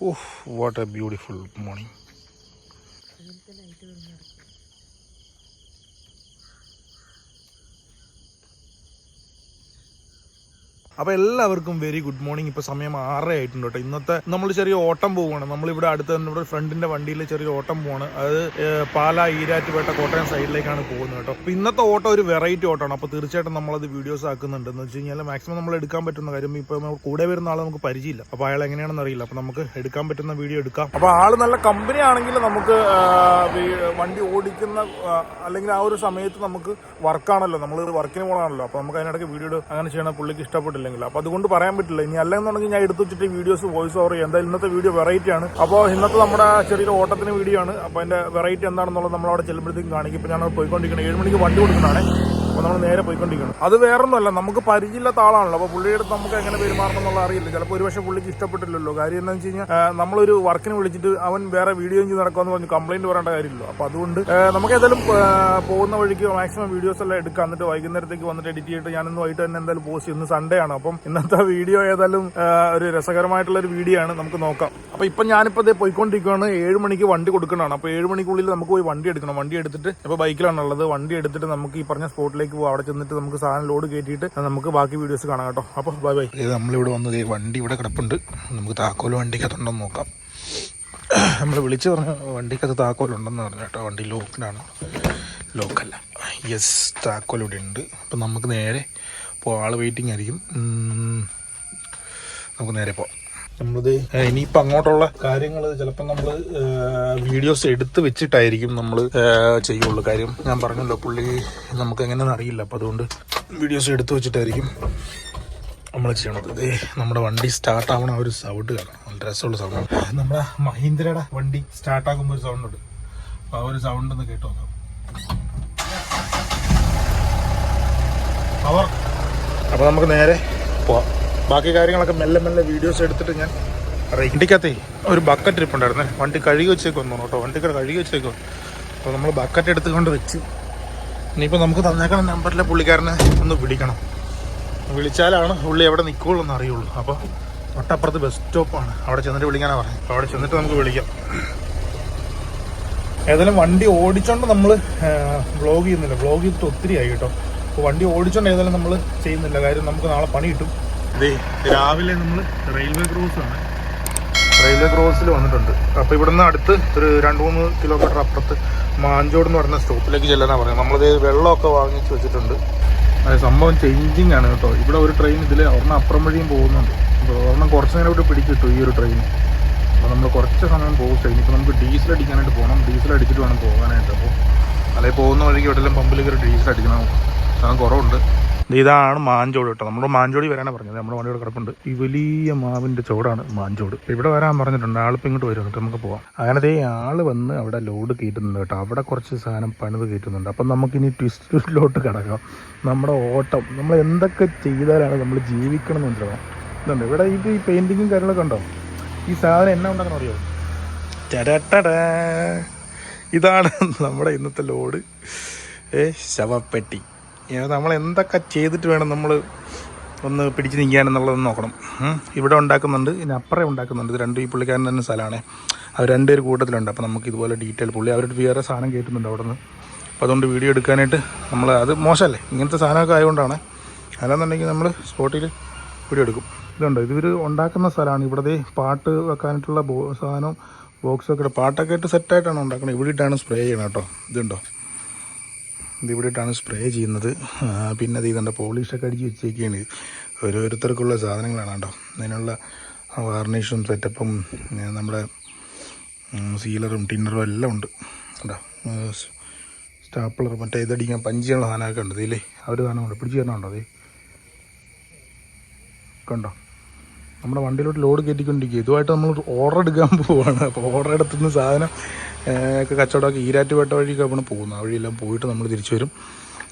Oh what a beautiful morning അപ്പോൾ എല്ലാവർക്കും very good morning ഇപ്പോൾ സമയം ആറര ആയിട്ടുണ്ട് കേട്ടോ. ഇന്നത്തെ നമ്മൾ ചെറിയ ഓട്ടം പോവുകയാണ്. നമ്മളിവിടെ അടുത്ത് തന്നെ ഇവിടെ ഫ്രണ്ടിന്റെ വണ്ടിയിൽ ചെറിയ ഓട്ടം പോവാണ്. അത് പാല ഈരാറ്റുപേട്ട കോട്ടയം സൈഡിലേക്കാണ് പോകുന്നത് കേട്ടോ. അപ്പോൾ ഇന്നത്തെ ഓട്ടം ഒരു വെറൈറ്റി ഓട്ടമാണ്. അപ്പോൾ തീർച്ചയായിട്ടും നമ്മളത് വീഡിയോസ് ആക്കുന്നുണ്ട്. എന്ന് വെച്ച് കഴിഞ്ഞാൽ മാക്സിമം നമ്മൾ എടുക്കാൻ പറ്റുന്ന കാര്യം ഇപ്പോൾ കൂടെ വരുന്ന ആൾ നമുക്ക് പരിചയമില്ല. അപ്പോൾ അയാൾ എങ്ങനെയാണെന്ന് അറിയില്ല. അപ്പോൾ നമുക്ക് എടുക്കാൻ പറ്റുന്ന വീഡിയോ എടുക്കാം. അപ്പോൾ ആൾ നല്ല കമ്പനി ആണെങ്കിൽ നമുക്ക് വണ്ടി ഓടിക്കുന്ന അല്ലെങ്കിൽ ആ ഒരു സമയത്ത് നമുക്ക് വർക്കാണല്ലോ നമ്മൾ വർക്കിന് പോകണമല്ലോ അപ്പോൾ നമുക്ക് അതിനിടയ്ക്ക് വീഡിയോ അങ്ങനെ ചെയ്യണം. പുള്ളിക്ക് ഇഷ്ടപ്പെട്ടില്ലെങ്കിൽ അപ്പോൾ അതുകൊണ്ട് പറയാൻ പറ്റില്ല. ഇനി അല്ലെന്നുണ്ടെങ്കിൽ ഞാൻ എടുത്തു വെച്ചിട്ട് വീഡിയോസ് വോയിസ് ഓവർ ചെയ്യാം. എന്തായാലും ഇന്നത്തെ വീഡിയോ വെറൈറ്റി ആണ്. അപ്പോൾ ഇന്നത്തെ നമ്മുടെ ചെറിയൊരു ഓട്ടത്തിന് വീഡിയോ ആണ്. അപ്പോൾ അതിന്റെ വെറൈറ്റി എന്താണെന്നുള്ളത് നമ്മൾ അവിടെ ചെല്ലുമ്പോഴത്തേക്കും കാണിക്കും. ഇപ്പോൾ ഞാൻ പോയിക്കൊണ്ടിരിക്കുന്നത് ഏഴ് മണിക്ക് വണ്ടി കൊടുക്കുന്നതാണ്. അപ്പോൾ നമ്മൾ നേരെ പോയിക്കൊണ്ടിരിക്കണം അത് വേറൊന്നുമല്ല നമുക്ക് പരിചയമില്ലാത്ത ആളാണല്ലോ. അപ്പോൾ പുള്ളിയുടെ നമുക്ക് എങ്ങനെ പെരുമാറണം എന്നുള്ള അറിയില്ല. ചിലപ്പോൾ ഒരുപക്ഷെ പുള്ളിക്ക് ഇഷ്ടപ്പെട്ടില്ലല്ലോ. കാര്യം എന്താണെന്ന് വെച്ച് കഴിഞ്ഞാൽ നമ്മളൊരു വർക്കിന് വിളിച്ചിട്ട് അവൻ വേറെ വീഡിയോ ചെയ്ത് നടക്കുമെന്ന് പറഞ്ഞു. കംപ്ലൈന്റ് പറയേണ്ട കാര്യമില്ല അപ്പോൾ അതുകൊണ്ട് നമുക്ക് ഏതായാലും പോകുന്ന വഴിക്ക് മാക്സിമം വീഡിയോസ് എല്ലാം എടുക്കാം. എന്നിട്ട് വൈകുന്നേരത്തേക്ക് വന്നിട്ട് എഡിറ്റ് ചെയ്തിട്ട് ഞാൻ ഇന്ന് വൈകിട്ട് തന്നെ എന്തായാലും പോസ്റ്റ് ചെയ്യുന്നു സൺഡേ ആണ്. അപ്പം ഇന്നത്തെ വീഡിയോ ഏതായാലും ഒരു രസകരമായിട്ടുള്ള ഒരു വീഡിയോ ആണ്. നമുക്ക് നോക്കാം. അപ്പോൾ ഇപ്പം ഞാനിപ്പോൾ ഇതേ പോയിക്കൊണ്ടിരിക്കുകയാണ്. ഏഴ് മണിക്ക് വണ്ടി കൊടുക്കണതാണ് അപ്പോൾ ഏഴ് മണിക്കുള്ളിൽ നമുക്ക് പോയി വണ്ടി എടുക്കണം. വണ്ടി എടുത്തിട്ട് ഇപ്പോൾ ബൈക്കിലാണുള്ളത് വണ്ടി എടുത്തിട്ട് നമുക്ക് ഈ പറഞ്ഞ സ്പോട്ടിലേക്ക് പോകും അവിടെ ചെന്നിട്ട് നമുക്ക് സാധനം ലോഡ് കയറ്റിയിട്ട് നമുക്ക് ബാക്കി വീഡിയോസ് കാണാം കേട്ടോ. അപ്പോൾ ബൈ ബൈ ഇത് നമ്മളിവിടെ വന്നത് വണ്ടി ഇവിടെ കിടപ്പുണ്ട്. നമുക്ക് താക്കോൽ വണ്ടിക്കകത്തുണ്ടെന്ന് നോക്കാം. നമ്മൾ വിളിച്ചു പറഞ്ഞ വണ്ടിക്കകത്ത് താക്കോലുണ്ടെന്ന് പറഞ്ഞു കേട്ടോ. വണ്ടി ലോക്കിലാണ്. ലോക്കല്ല. യെസ് താക്കോൽ ഇവിടെ ഉണ്ട്. അപ്പം നമുക്ക് നേരെ ഇപ്പോൾ ആൾ വെയിറ്റിംഗ് ആയിരിക്കും. നമുക്ക് നേരെ പോവാം. നമ്മളിത് ഇനിയിപ്പോൾ അങ്ങോട്ടുള്ള കാര്യങ്ങൾ ചിലപ്പോൾ നമ്മൾ വീഡിയോസ് എടുത്ത് വെച്ചിട്ടായിരിക്കും നമ്മൾ ചെയ്യുള്ളൂ. കാര്യം ഞാൻ പറഞ്ഞല്ലോ പുള്ളി നമുക്ക് എങ്ങനെയാണെന്ന് അറിയില്ല. അപ്പോൾ അതുകൊണ്ട് വീഡിയോസ് എടുത്ത് വെച്ചിട്ടായിരിക്കും നമ്മൾ ചെയ്യണത്. ദേ നമ്മുടെ വണ്ടി സ്റ്റാർട്ട് ആവണ ഒരു സൗണ്ട് കാണാം നല്ല രസമുള്ള സൗണ്ട് നമ്മുടെ മഹീന്ദ്രയുടെ വണ്ടി സ്റ്റാർട്ട് ആകുമ്പോൾ ഒരു സൗണ്ട് ഉണ്ട്. അപ്പോൾ ആ ഒരു സൗണ്ട് ഒന്ന് കേട്ടോ പവർ അപ്പോൾ നമുക്ക് നേരെ പോവാം. ബാക്കി കാര്യങ്ങളൊക്കെ മെല്ലെ മെല്ലെ വീഡിയോസ് എടുത്തിട്ട് ഞാൻ വണ്ടിക്കകത്തേ ഒരു ബക്കറ്റ് ഇരിപ്പുണ്ടായിരുന്നേ വണ്ടി കഴുകി വെച്ചേക്കൊന്നു കേട്ടോ. വണ്ടിക്കട കഴുകി വെച്ചേക്കോ അപ്പോൾ നമ്മൾ ബക്കറ്റ് എടുത്തുകൊണ്ട് വെച്ച്. ഇനിയിപ്പോൾ നമുക്ക് തന്നേക്കണ നമ്പറിലെ പുള്ളിക്കാരനെ ഒന്ന് വിളിക്കണം. വിളിച്ചാലാണ് പുള്ളി എവിടെ നിൽക്കുള്ളൂ എന്ന് അറിയുള്ളൂ. അപ്പോൾ തൊട്ടപ്പുറത്ത് ബസ് സ്റ്റോപ്പാണ് അവിടെ ചെന്നിട്ട് വിളിക്കാനാണ് പറഞ്ഞത് അപ്പോൾ അവിടെ ചെന്നിട്ട് നമുക്ക് വിളിക്കാം. ഏതായാലും വണ്ടി ഓടിച്ചോണ്ട് നമ്മൾ വ്ളോഗ് ചെയ്യുന്നില്ല. വ്ളോഗ് ചെയ്തിട്ട് ഒത്തിരി ആയി കേട്ടോ. അപ്പോൾ വണ്ടി ഓടിച്ചോണ്ട് ഏതായാലും നമ്മൾ ചെയ്യുന്നില്ല. കാര്യം നമുക്ക് നാളെ പണി കിട്ടും. രാവിലെ നമ്മൾ റെയിൽവേ ക്രോസ് ആണ്. റെയിൽവേ ക്രോസിൽ വന്നിട്ടുണ്ട്. അപ്പോൾ ഇവിടുന്ന് അടുത്ത് ഒരു രണ്ട് മൂന്ന് കിലോമീറ്റർ അപ്പുറത്ത് മാഞ്ചോട് എന്ന് പറയുന്ന സ്റ്റോപ്പിലേക്ക് ചെല്ലാനാണ് പറയുന്നത്. നമ്മളിത് വെള്ളമൊക്കെ വാങ്ങിച്ച് വെച്ചിട്ടുണ്ട്. അതെ സംഭവം ചേഞ്ചിങ് ആണ് കേട്ടോ. ഇവിടെ ഒരു ട്രെയിൻ ഇതിൽ ഒരെണ്ണം അപ്പുറം വഴിയും പോകുന്നുണ്ട്. അപ്പോൾ ഒരെണ്ണം കുറച്ച് നേരം ഇവിടെ പിടിച്ചിട്ടു ഈ ഒരു ട്രെയിൻ അപ്പോൾ നമ്മൾ കുറച്ച് സമയം പോകും ട്രെയിൻ ഇപ്പോൾ നമുക്ക് ഡീസൽ അടിക്കാനായിട്ട് പോകണം ഡീസൽ അടിച്ചിട്ട് വേണം പോകാനായിട്ട്. അപ്പോൾ അല്ലെങ്കിൽ പോകുന്ന വഴിക്ക് എവിടെയെല്ലാം പമ്പിൽ കയറി ഡീസൽ അടിക്കണം. സ്ഥലം കുറവുണ്ട്. ഇതാണ് മാഞ്ചോട് കേട്ടോ. നമ്മുടെ മാഞ്ചോടി വരാനാണ് പറഞ്ഞത്. നമ്മുടെ വണ്ടിയുടെ കിടപ്പുണ്ട്. ഈ വലിയ മാവിന്റെ ചോടാണ് മാഞ്ചോട്. ഇവിടെ വരാൻ പറഞ്ഞിട്ടുണ്ട്. ആളിപ്പോൾ ഇങ്ങോട്ട് വരും. എന്നിട്ട് നമുക്ക് പോവാം. അങ്ങനത്തെ ആൾ വന്ന് അവിടെ ലോഡ് കയറ്റുന്നുണ്ട് കേട്ടോ. അവിടെ കുറച്ച് സാധനം പണിത് കയറ്റുന്നുണ്ട്. അപ്പം നമുക്കിനി ട്വിസ്റ്റിലോട്ട് കിടക്കാം. നമ്മുടെ ഓട്ടം. നമ്മൾ എന്തൊക്കെ ചെയ്താലാണ് നമ്മൾ ജീവിക്കണം എന്ന് വെച്ചാൽ ഇതുണ്ട്. ഇവിടെ ഇത് ഈ പെയിന്റിങ്ങും കാര്യങ്ങളൊക്കെ ഉണ്ടോ? ഈ സാധനം എന്നാ ഉണ്ടാക്കണം അറിയോ? ചരട്ടടാ. ഇതാണ് നമ്മുടെ ഇന്നത്തെ ലോഡ്. ഏ ശവപ്പെട്ടി. നമ്മൾ എന്തൊക്കെ ചെയ്തിട്ട് വേണം നമ്മൾ ഒന്ന് പിടിച്ച് നിൽക്കാനെന്നുള്ളത് നോക്കണം. ഇവിടെ ഉണ്ടാക്കുന്നുണ്ട് ഇനി അപ്പുറം ഉണ്ടാക്കുന്നുണ്ട്. ഇത് രണ്ട് ഈ പുള്ളിക്കാരൻ തന്നെ സ്ഥലമാണ്. അവർ രണ്ടുപേർ കൂട്ടത്തിലുണ്ട്. അപ്പോൾ നമുക്ക് ഇതുപോലെ ഡീറ്റെയിൽ പുള്ളി അവരുടെ വേറെ സാധനം കയറ്റുന്നുണ്ട് അവിടെ നിന്ന് അപ്പോൾ അതുകൊണ്ട് വീഡിയോ എടുക്കാനായിട്ട് നമ്മൾ അത് മോശമല്ലേ? ഇങ്ങനത്തെ സാധനമൊക്കെ ആയതുകൊണ്ടാണ്. അല്ലാന്നുണ്ടെങ്കിൽ നമ്മൾ സ്പോട്ടിൽ വീഡിയോ എടുക്കും. ഇതുണ്ട്? ഇതൊരു ഉണ്ടാക്കുന്ന സ്ഥലമാണ്. ഇവിടെ പാട്ട് വെക്കാനായിട്ടുള്ള ബോ സാധനം ബോക്സൊക്കെ പാട്ടൊക്കെ ആയിട്ട് സെറ്റായിട്ടാണ് ഉണ്ടാക്കുന്നത്. ഇവിടെ ഇട്ടാണ് സ്പ്രേ ചെയ്യണം കേട്ടോ. ഇതുണ്ടോ? ഇത് ഇവിടെ ഇട്ടാണ് സ്പ്രേ ചെയ്യുന്നത് പിന്നെ അത് ഇതുണ്ട് പോളിഷൊക്കെ അടിച്ച് വെച്ചേക്കാണ് ഓരോരുത്തർക്കുള്ള സാധനങ്ങളാണ് കേട്ടോ. അതിനുള്ള വാർണിഷും സെറ്റപ്പും നമ്മുടെ സീലറും ടിന്നറും എല്ലാം ഉണ്ട് കേട്ടോ. സ്റ്റാപ്പിളർ മറ്റേ ഇതടിക്കാൻ പഞ്ചിയുള്ള സാധനമൊക്കെ ഉണ്ട് ഇതില്ലേ അവർ സാധനമുണ്ട് പിടിച്ച് തരണമുണ്ടോ അതേ കണ്ടോ? നമ്മുടെ വണ്ടിയിലോട്ട് ലോഡ് കയറ്റിക്കൊണ്ടിരിക്കുക. ഇതുമായിട്ട് നമ്മൾ ഓർഡർ എടുക്കാൻ പോവുകയാണ് അപ്പോൾ ഓർഡർ എടുത്തുനിന്ന് സാധനം ഒക്കെ കച്ചവടമൊക്കെ ഈരാറ്റുപേട്ട വഴിയൊക്കെ അവിടെ പോകുന്നു ആ വഴിയെല്ലാം പോയിട്ട് നമ്മൾ തിരിച്ചു വരും.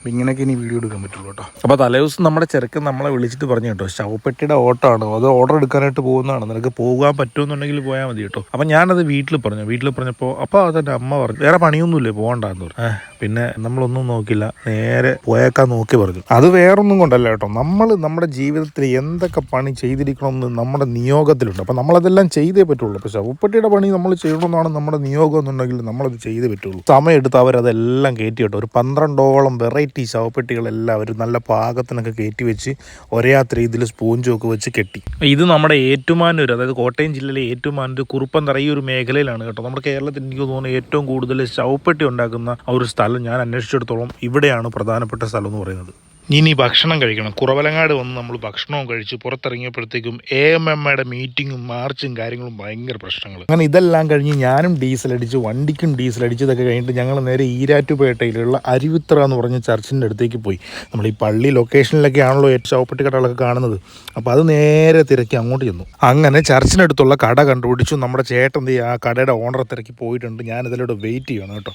ഇങ്ങനെയൊക്കെ ഇനി വീഡിയോ എടുക്കാൻ പറ്റുള്ളൂ കേട്ടോ. അപ്പോൾ തലേദിവസം നമ്മുടെ ചെറുക്കൻ നമ്മളെ വിളിച്ചിട്ട് പറഞ്ഞു കേട്ടോ ശവപ്പെട്ടിയുടെ ഓട്ടമാണ് അത് ഓർഡർ എടുക്കാനായിട്ട് പോകുന്നതാണ്? നിനക്ക് പോകാൻ പറ്റുമെന്നുണ്ടെങ്കിൽ പോയാൽ മതി കേട്ടോ. അപ്പം ഞാനത് വീട്ടിൽ പറഞ്ഞു. വീട്ടിൽ പറഞ്ഞപ്പോൾ അപ്പോൾ അതെന്റെ അമ്മ പറഞ്ഞു. വേറെ പണിയൊന്നുമില്ലേ? പോകണ്ടെന്ന് പറഞ്ഞു. പിന്നെ നമ്മളൊന്നും നോക്കില്ല നേരെ പോയേക്കാൻ നോക്കി പറഞ്ഞു. അത് വേറൊന്നും കൊണ്ടല്ല കേട്ടോ. നമ്മൾ നമ്മുടെ ജീവിതത്തിൽ എന്തൊക്കെ പണി ചെയ്തിരിക്കണമെന്ന് നമ്മുടെ നിയോഗത്തിലുണ്ട്. അപ്പം നമ്മളതെല്ലാം ചെയ്തേ പറ്റുള്ളൂ. പക്ഷെ ശവപ്പെട്ടിയുടെ പണി നമ്മൾ ചെയ്യണമെന്നാണ് നമ്മുടെ നിയോഗം എന്നുണ്ടെങ്കിൽ നമ്മളത് ചെയ്തേ പറ്റുള്ളൂ. സമയമെടുത്ത് അവരതെല്ലാം കയറ്റി കേട്ടോ. ഒരു പന്ത്രണ്ടോളം വെറൈറ്റി ശവപ്പെട്ടികളെല്ലാം ശവപ്പെട്ടികളെല്ലാവരും നല്ല പാകത്തിനൊക്കെ കയറ്റി വെച്ച് ഒരേ രീതിയിൽ സ്പോഞ്ചും ഒക്കെ വെച്ച് കെട്ടി. ഇത് നമ്മുടെ ഏറ്റുമാനൂർ അതായത് കോട്ടയം ജില്ലയിലെ ഏറ്റുമാനൂർ കുറുപ്പന്തറ ഈ ഒരു മേഖലയിലാണ് കേട്ടോ. നമ്മുടെ കേരളത്തിൽ എനിക്ക് തോന്നുന്നു ഏറ്റവും കൂടുതൽ ശവപ്പെട്ടി ഉണ്ടാക്കുന്ന ഒരു സ്ഥലം ഞാൻ അന്വേഷിച്ചിടത്തോളം ഇവിടെയാണ് പ്രധാനപ്പെട്ട സ്ഥലം എന്ന് പറയുന്നത്. ഇനി ഭക്ഷണം കഴിക്കണം. കുറവലങ്ങാട് വന്ന് നമ്മൾ ഭക്ഷണവും കഴിച്ച് പുറത്തിറങ്ങിയപ്പോഴത്തേക്കും എ എം എം എയുടെ മീറ്റിങ്ങും മാർച്ചും കാര്യങ്ങളും ഭയങ്കര പ്രശ്നങ്ങൾ അങ്ങനെ ഇതെല്ലാം കഴിഞ്ഞ് ഞാനും ഡീസൽ അടിച്ച് വണ്ടിക്കും ഡീസൽ അടിച്ച് ഇതൊക്കെ കഴിഞ്ഞിട്ട് ഞങ്ങൾ നേരെ ഈരാറ്റുപേട്ടയിലുള്ള അരുവിത്ര എന്ന് പറഞ്ഞ ചർച്ചിന്റെ അടുത്തേക്ക് പോയി. നമ്മൾ ഈ പള്ളി ലൊക്കേഷനിലൊക്കെ ആണല്ലോ ചവപ്പെട്ടി കടകളൊക്കെ കാണുന്നത്. അപ്പോൾ അത് നേരെ തിരക്കി അങ്ങോട്ട് ചെന്നു. അങ്ങനെ ചർച്ചിനടുത്തുള്ള കട കണ്ടുപിടിച്ചു. നമ്മുടെ ചേട്ടൻ ആ കടയുടെ ഓണറെ തിരക്കി പോയിട്ടുണ്ട്. ഞാൻ ഇതിലൂടെ വെയിറ്റ് ചെയ്യണം കേട്ടോ.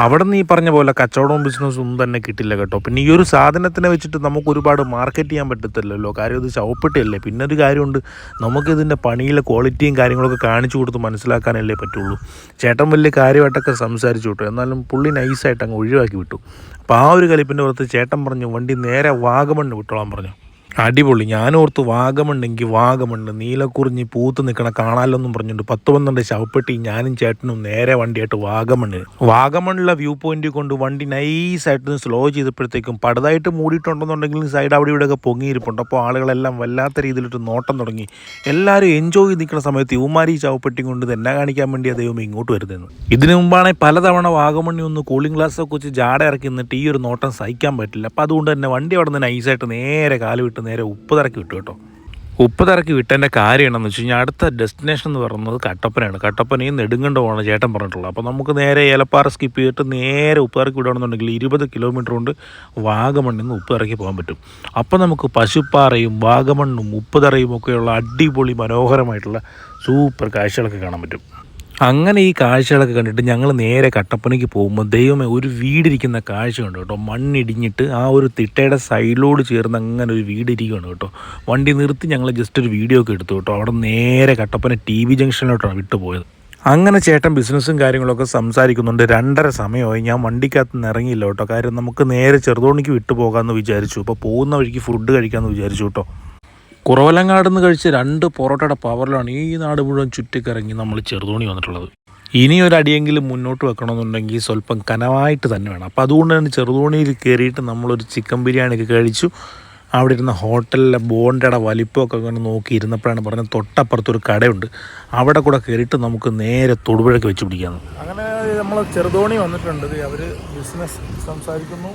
അവിടെ നിന്ന് ഈ പറഞ്ഞ പോലെ കച്ചവടവും ബിസിനസ്സും ഒന്നും തന്നെ കിട്ടില്ല കേട്ടോ. പിന്നെ ഈ ഒരു സാധനത്തിനെ വെച്ചിട്ട് നമുക്ക് ഒരുപാട് മാർക്കറ്റ് ചെയ്യാൻ പറ്റത്തില്ലല്ലോ. കാര്യം ഇത് ചവപ്പെട്ടിയല്ലേ? പിന്നെ ഒരു കാര്യമുണ്ട്. നമുക്കിതിന്റെ പണിയിലെ ക്വാളിറ്റിയും കാര്യങ്ങളൊക്കെ കാണിച്ചു കൊടുത്ത് മനസ്സിലാക്കാനല്ലേ പറ്റുള്ളൂ. ചേട്ടൻ വലിയ കാര്യമായിട്ടൊക്കെ സംസാരിച്ചു കേട്ടോ. എന്നാലും പുള്ളി നൈസായിട്ട് അങ്ങ് ഒഴിവാക്കി വിട്ടു. അപ്പോൾ ആ ഒരു കലിപ്പിന്റെ പുറത്ത് ചേട്ടൻ പറഞ്ഞു വണ്ടി നേരെ വാഗമണ്ണ് വിട്ടോളാൻ പറഞ്ഞു. അടിപൊളി. ഞാനോർത്ത് വാഗമണ്ണെങ്കിൽ വാഗമണ്ണ് നീലക്കുറിഞ്ഞി പൂത്ത് നിൽക്കണ കാണാലൊന്നും പറഞ്ഞിട്ടുണ്ട്. പത്ത് പന്ത്രണ്ട് ശവപ്പെട്ടി ഞാനും ചേട്ടനും നേരെ വണ്ടിയായിട്ട് വാഗമണ്ണ്. വാഗമണ്ണിലെ വ്യൂ പോയിന്റ് കൊണ്ട് വണ്ടി നൈസായിട്ട് സ്ലോ ചെയ്തപ്പോഴത്തേക്കും പടുതായിട്ട് മൂടിയിട്ടുണ്ടെന്നുണ്ടെങ്കിലും സൈഡ് അവിടെ ഇവിടെയൊക്കെ പൊങ്ങിയിരിപ്പുണ്ട്. അപ്പോൾ ആളുകളെല്ലാം വല്ലാത്ത രീതിയിലിട്ട് നോട്ടം തുടങ്ങി. എല്ലാവരും എൻജോയ് ചെയ്ത് നിൽക്കുന്ന സമയത്ത് ഇവന്മാരി ചവപ്പെട്ടി കൊണ്ട് ഇത് എന്നാ കാണിക്കാൻ വേണ്ടി അദ്ദേഹം ഇങ്ങോട്ട് വരുന്നത് ഇതിനു മുമ്പാണെങ്കിൽ പലതവണ വാഗമണ്ണി ഒന്ന് കൂളിംഗ് ഗ്ലാസ്സൊക്കെ വെച്ച് ജാട ഇറക്കി നിന്നിട്ട് ഈ ഒരു നോട്ടം സഹിക്കാൻ പറ്റില്ല. അപ്പോൾ അതുകൊണ്ട് തന്നെ വണ്ടി അവിടെ നിന്ന് നൈസായിട്ട് നേരെ കാൽ വിട്ട് നേരെ ഉപ്പ് തറക്കി വിട്ടു കേട്ടോ. ഉപ്പ് തറക്കി വിട്ടതിന്റെ കാര്യം എന്താണെന്ന് വെച്ച് കഴിഞ്ഞാൽ അടുത്ത ഡെസ്റ്റിനേഷൻ എന്ന് പറയുന്നത് കട്ടപ്പനയാണ്. കട്ടപ്പനയും നെടുങ്കണ്ടമാണ് ചേട്ടൻ പറഞ്ഞിട്ടുള്ളത്. അപ്പോൾ നമുക്ക് നേരെ ഏലപ്പാറ സ്കിപ്പ് ചെയ്തിട്ട് നേരെ ഉപ്പ് തറക്കി വിടുകയാണെന്നുണ്ടെങ്കിൽ ഇരുപത് കിലോമീറ്റർ കൊണ്ട് വാഗമണ്ണിൽ നിന്ന് ഉപ്പ് തറക്കി പോകാൻ പറ്റും. അപ്പോൾ നമുക്ക് പശുപ്പാറയും വാഗമണ്ണും ഉപ്പ് തറയും ഒക്കെയുള്ള അടിപൊളി മനോഹരമായിട്ടുള്ള സൂപ്പർ കാഴ്ചകളൊക്കെ കാണാൻ പറ്റും. അങ്ങനെ ഈ കാഴ്ചകളൊക്കെ കണ്ടിട്ട് ഞങ്ങൾ നേരെ കട്ടപ്പനയ്ക്ക് പോകുമ്പോൾ ദൈവമേ ഒരു വീടിരിക്കുന്ന കാഴ്ച ഉണ്ട് കേട്ടോ. മണ്ണിടിഞ്ഞിട്ട് ആ ഒരു തിട്ടയുടെ സൈഡിലോട് ചേർന്ന് അങ്ങനെ ഒരു വീടിരിക്കുകയാണ് കേട്ടോ. വണ്ടി നിർത്തി ഞങ്ങൾ ജസ്റ്റ് ഒരു വീഡിയോ ഒക്കെ എടുത്തു കേട്ടോ. അവിടെ നേരെ കട്ടപ്പന ടി വി ജംഗ്ഷനിലോട്ടാണ് വിട്ടുപോയത് അങ്ങനെ ചേട്ടൻ ബിസിനസ്സും കാര്യങ്ങളൊക്കെ സംസാരിക്കുന്നുണ്ട്. രണ്ടര സമയമായി. ഞാൻ വണ്ടിക്കകത്ത് നിന്ന് ഇറങ്ങിയില്ല കേട്ടോ. കാര്യം നമുക്ക് നേരെ ചെറുതോണിക്ക് വിട്ടു പോകാമെന്ന് വിചാരിച്ചു. അപ്പോൾ പോകുന്ന വഴിക്ക് ഫുഡ് കഴിക്കാമെന്ന് വിചാരിച്ചു കേട്ടോ. കുറവലങ്ങാട് നിന്ന് കഴിച്ച് രണ്ട് പൊറോട്ടയുടെ പവറിലാണ് ഈ നാട് മുഴുവൻ ചുറ്റിക്കറങ്ങി നമ്മൾ ചെറുതോണി വന്നിട്ടുള്ളത്. ഇനി ഒരു അടിയെങ്കിലും മുന്നോട്ട് വെക്കണമെന്നുണ്ടെങ്കിൽ സ്വല്പം കനമായിട്ട് തന്നെ വേണം. അപ്പോൾ അതുകൊണ്ട് തന്നെ ചെറുതോണിയിൽ കയറിയിട്ട് നമ്മളൊരു ചിക്കൻ ബിരിയാണി ഒക്കെ കഴിച്ചു. അവിടെ ഇരുന്ന ഹോട്ടലിലെ ബോണ്ടയുടെ വലിപ്പമൊക്കെ അങ്ങനെ നോക്കി ഇരുന്നപ്പോഴാണ് പറഞ്ഞത് തൊട്ടപ്പുറത്തൊരു കടയുണ്ട്. അവിടെ കൂടെ കയറിയിട്ട് നമുക്ക് നേരെ തൊടുപുഴയ്ക്ക് വെച്ച് പിടിക്കാമെന്ന് അങ്ങനെ നമ്മൾ ചെറുതോണി വന്നിട്ടുണ്ട്. അവർ ബിസിനസ് സംസാരിക്കുന്നു.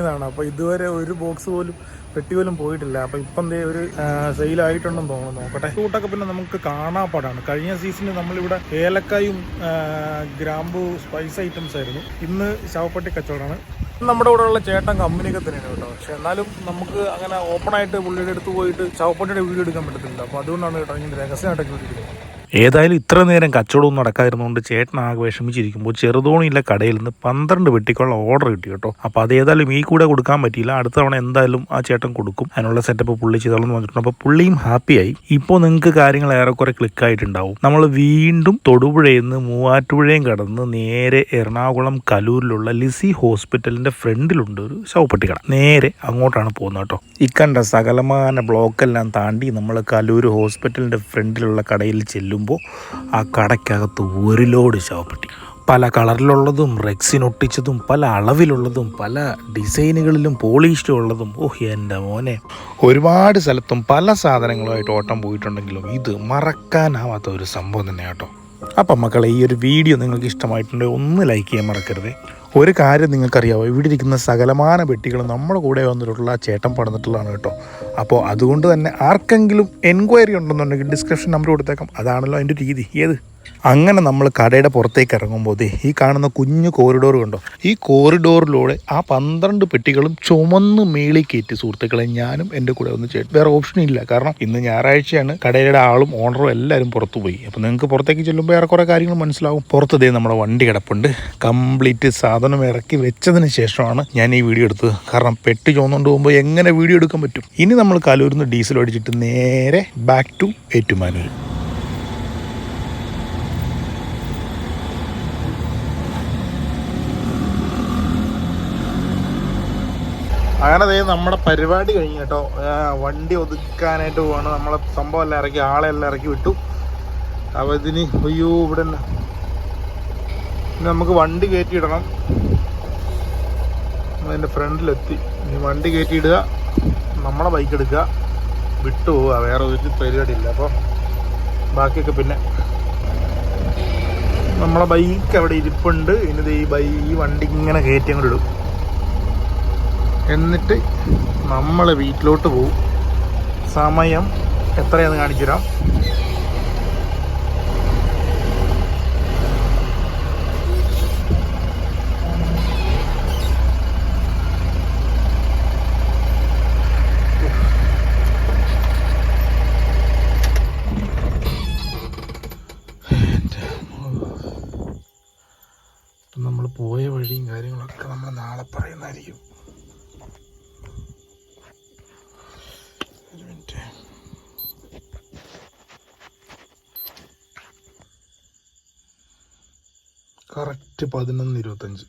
ഇതാണ്. അപ്പോൾ ഇതുവരെ ഒരു ബോക്സ് പോലും പെട്ടി പോലും പോയിട്ടില്ല. അപ്പോൾ ഇപ്പം എന്തേ ഒരു സെയിലായിട്ടുണ്ടെന്ന് തോന്നുന്നു. നോക്കട്ടെ. കൂട്ടൊക്കെ പിന്നെ നമുക്ക് കാണാപ്പാടാണ് കഴിഞ്ഞ സീസണിൽ നമ്മളിവിടെ ഏലക്കായും ഗ്രാമ്പു സ്പൈസ് ഐറ്റംസ് ആയിരുന്നു. ഇന്ന് ശവപ്പെട്ടി കച്ചവടമാണ്. നമ്മുടെ കൂടെ ഉള്ള ചേട്ടൻ കമ്പനിയൊക്കെ തന്നെയാണ് കേട്ടോ. പക്ഷെ എന്നാലും നമുക്ക് അങ്ങനെ ഓപ്പൺ ആയിട്ട് പുള്ളിയുടെ അടുത്ത് പോയിട്ട് ചവപ്പട്ടിയുടെ വീഡിയോ എടുക്കാൻ പറ്റത്തില്ല. അപ്പോൾ അതുകൊണ്ടാണ് കേട്ടോ ഇങ്ങനെ രഹസ്യമായിട്ടൊക്കെ വീഡിയോ ഏതായാലും ഇത്ര നേരം കച്ചവടവും നടക്കാതിരുന്നുകൊണ്ട് ചേട്ടൻ ആകെ വിഷമിച്ചിരിക്കുമ്പോൾ ചെറുതോണിയിലെ കടയിൽ നിന്ന് പന്ത്രണ്ട് വെട്ടിക്കുള്ള ഓർഡർ കിട്ടി കേട്ടോ. അപ്പോൾ അത് ഏതായാലും ഈ കൂടെ കൊടുക്കാൻ പറ്റിയില്ല. അടുത്ത തവണ എന്തായാലും ആ ചേട്ടൻ കൊടുക്കും. അതിനുള്ള സെറ്റപ്പ് പുള്ളി ചെയ്തോളെന്ന് പറഞ്ഞിട്ടുണ്ട്. അപ്പോൾ പുള്ളിയും ഹാപ്പിയായി ഇപ്പോൾ നിങ്ങൾക്ക് കാര്യങ്ങൾ ഏറെക്കുറെ ക്ലിക്കായിട്ടുണ്ടാവും നമ്മൾ വീണ്ടും തൊടുപുഴയിൽ നിന്ന് മൂവാറ്റുപുഴയും കടന്ന് നേരെ എറണാകുളം കലൂരിലുള്ള ലിസി ഹോസ്പിറ്റലിന്റെ ഫ്രണ്ടിലുണ്ട് ഒരു ശവപ്പെട്ടി കട. നേരെ അങ്ങോട്ടാണ് പോകുന്നത് കേട്ടോ. ഇക്കണ്ട സകലമാന ബ്ലോക്കെല്ലാം താണ്ടി നമ്മൾ കലൂർ ഹോസ്പിറ്റലിന്റെ ഫ്രണ്ടിലുള്ള കടയിൽ ചെല്ലുമ്പോൾ ആ കടയ്ക്കകത്ത് ഒരു ലോഡ് ശവപ്പെട്ടി പല കളറിലുള്ളതും റെക്സിനൊട്ടിച്ചതും പല അളവിലുള്ളതും പല ഡിസൈനുകളിലും പോളിഷ്ഡ് ഉള്ളതും. ഓഹ് എന്റെ മോനെ. ഒരുപാട് സ്ഥലത്തും പല സാധനങ്ങളുമായിട്ട് ഓട്ടം പോയിട്ടുണ്ടെങ്കിലും ഇത് മറക്കാനാവാത്ത ഒരു സംഭവം തന്നെ കേട്ടോ. അപ്പം മക്കളെ ഈ ഒരു വീഡിയോ നിങ്ങൾക്ക് ഇഷ്ടമായിട്ടുണ്ടെങ്കിൽ ഒന്ന് ലൈക്ക് ചെയ്യാൻ മറക്കരുത്. ഒരു കാര്യം നിങ്ങൾക്കറിയാമോ ഇവിടെ ഇരിക്കുന്ന സകലമാന പെട്ടികൾ നമ്മുടെ കൂടെ വന്നിട്ടുള്ള ചേട്ടൻ പറഞ്ഞിട്ടുള്ളതാണ് കേട്ടോ. അപ്പോൾ അതുകൊണ്ട് തന്നെ ആർക്കെങ്കിലും എൻക്വയറി ഉണ്ടെന്നുണ്ടെങ്കിൽ ഡിസ്ക്രിപ്ഷൻ നമ്പർ കൊടുത്തേക്കാം. അതാണല്ലോ അതിന്റെ രീതി. ഏത്? അങ്ങനെ നമ്മൾ കടയുടെ പുറത്തേക്ക് ഇറങ്ങുമ്പോൾ ഈ കാണുന്ന കുഞ്ഞു കോറിഡോർ കണ്ടോ? ഈ കോറിഡോറിലൂടെ ആ പന്ത്രണ്ട് പെട്ടികളും ചുമന്ന് മേളി കയറ്റി സുഹൃത്തുക്കളെ ഞാനും എന്റെ കൂടെ ഒന്ന് ചേട്ടൻ. വേറെ ഓപ്ഷൻ ഇല്ല. കാരണം ഇന്ന് ഞായറാഴ്ചയാണ്. കടയുടെ ആളും ഓണറും എല്ലാവരും പുറത്തു പോയി. അപ്പോൾ നിങ്ങൾക്ക് പുറത്തേക്ക് ചെല്ലുമ്പോൾ ഏറെ കുറേ കാര്യങ്ങൾ മനസ്സിലാവും. പുറത്ത് ദേ നമ്മുടെ വണ്ടി കിടപ്പുണ്ട്. കംപ്ലീറ്റ് സാധനം ഇറക്കി വെച്ചതിന് ശേഷമാണ് ഞാൻ ഈ വീഡിയോ എടുത്തത്. കാരണം പെട്ടി ചോന്നുകൊണ്ട് പോകുമ്പോൾ എങ്ങനെ വീഡിയോ എടുക്കാൻ പറ്റും? ഇനി നമ്മൾ കലൂരിൽ നിന്ന് ഡീസൽ അടിച്ചിട്ട് നേരെ ബാക്ക് ടു ഏറ്റുമാനൂർ. അങ്ങനെ ദൈവം നമ്മുടെ പരിപാടി കഴിഞ്ഞു കേട്ടോ. വണ്ടി ഒതുക്കാനായിട്ട് പോവാണ്. നമ്മളെ സംഭവം എല്ലാം ഇറക്കി ആളെ എല്ലാം ഇറക്കി വിട്ടു. അപ്പോൾ ഇതിന് അയ്യോ ഇവിടെ നമുക്ക് വണ്ടി കയറ്റിയിടണം അതിന്റെ ഫ്രണ്ടിലെത്തി. ഇനി വണ്ടി കയറ്റിയിടുക നമ്മളെ ബൈക്ക് എടുക്കുക. വിട്ടു പോവുക. വേറെ ഒരു പരിപാടി ഇല്ല. അപ്പോൾ ബാക്കിയൊക്കെ പിന്നെ നമ്മളെ ബൈക്ക് അവിടെ ഇരിപ്പുണ്ട്. ഇനി ഈ ബൈ ഈ വണ്ടി ഇങ്ങനെ കയറ്റി അങ്ങോട്ട് ഇടും. എന്നിട്ട് നമ്മൾ വീട്ടിലോട്ട് പോകും സമയം എത്രയാണെന്ന് കാണിച്ചു തരാം നമ്മൾ പോയ വഴിയും കാര്യങ്ങളൊക്കെ നമ്മൾ നാളെ പറയുന്നതായിരിക്കും ഒരു മിനിറ്റ് കറക്റ്റ് പതിനൊന്ന് ഇരുപത്തഞ്ച്.